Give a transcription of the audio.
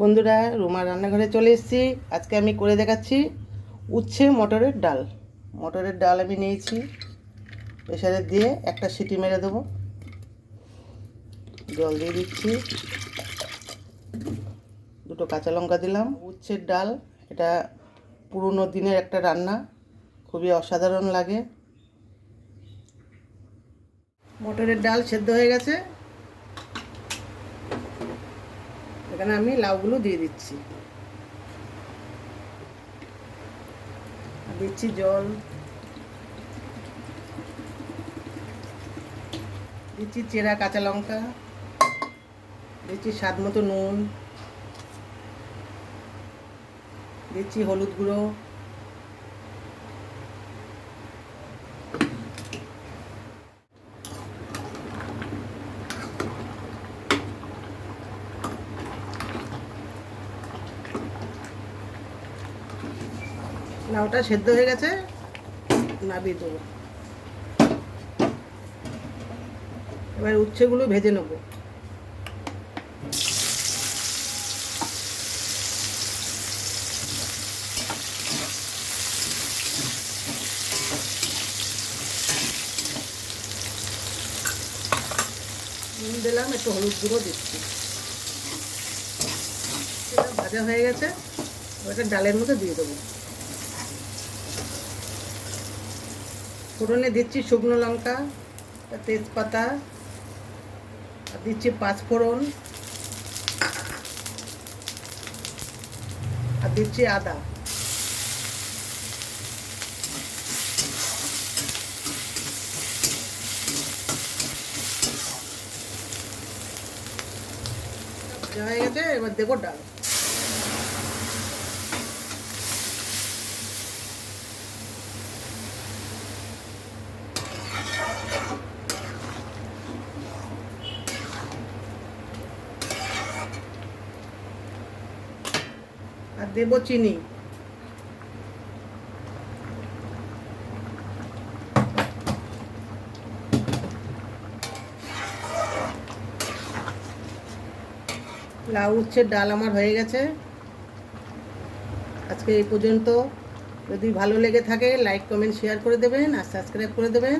বন্ধুরা রুমা রান্নাঘরে চলে এসেছি। আজকে আমি করে দেখাচ্ছি উচ্ছে মটরের ডাল। মটরের ডাল আমি নিয়েছি। প্রেশারে দিয়ে একটা সিটি মেরে দেবো। জল দিয়ে দিচ্ছি। দুটো কাঁচা লঙ্কা দিলাম। উচ্ছের ডাল, এটা পুরনো দিনের একটা রান্না। খুবই অসাধারণ লাগে। মটরের ডাল সেদ্ধ হয়ে গেছে। এখানে আমি লাউগুলো দিয়ে দিচ্ছি। দিচ্ছি জল। দিচ্ছি চেরা কাঁচা লঙ্কা। দিচ্ছি স্বাদ মতো নুন। দিচ্ছি হলুদ গুঁড়ো। লাউটা সেদ্ধ হয়ে গেছে, নাবিয়ে দেবো। এবার উচ্ছেগুলো ভেজে নেব। নুন দিলাম, একটু হলুদ গুঁড়ো দিচ্ছি। ভাজা হয়ে গেছে। ওটা ডালের মধ্যে দিয়ে দেবো। ফোড়নে দিচ্ছি শুকনো লঙ্কা তেজপাতা, আর দিচ্ছি পাঁচফোড়ন আর দিচ্ছি আদা। হয়ে গেছে, এবার দেবো ডাল। আর দেবো চিনি। লাউ উচ্ছের ডাল আমার হয়ে গেছে। আজকে এই পর্যন্ত। যদি ভালো লেগে থাকে লাইক কমেন্ট শেয়ার করে দেবেন আর সাবস্ক্রাইব করে দেবেন।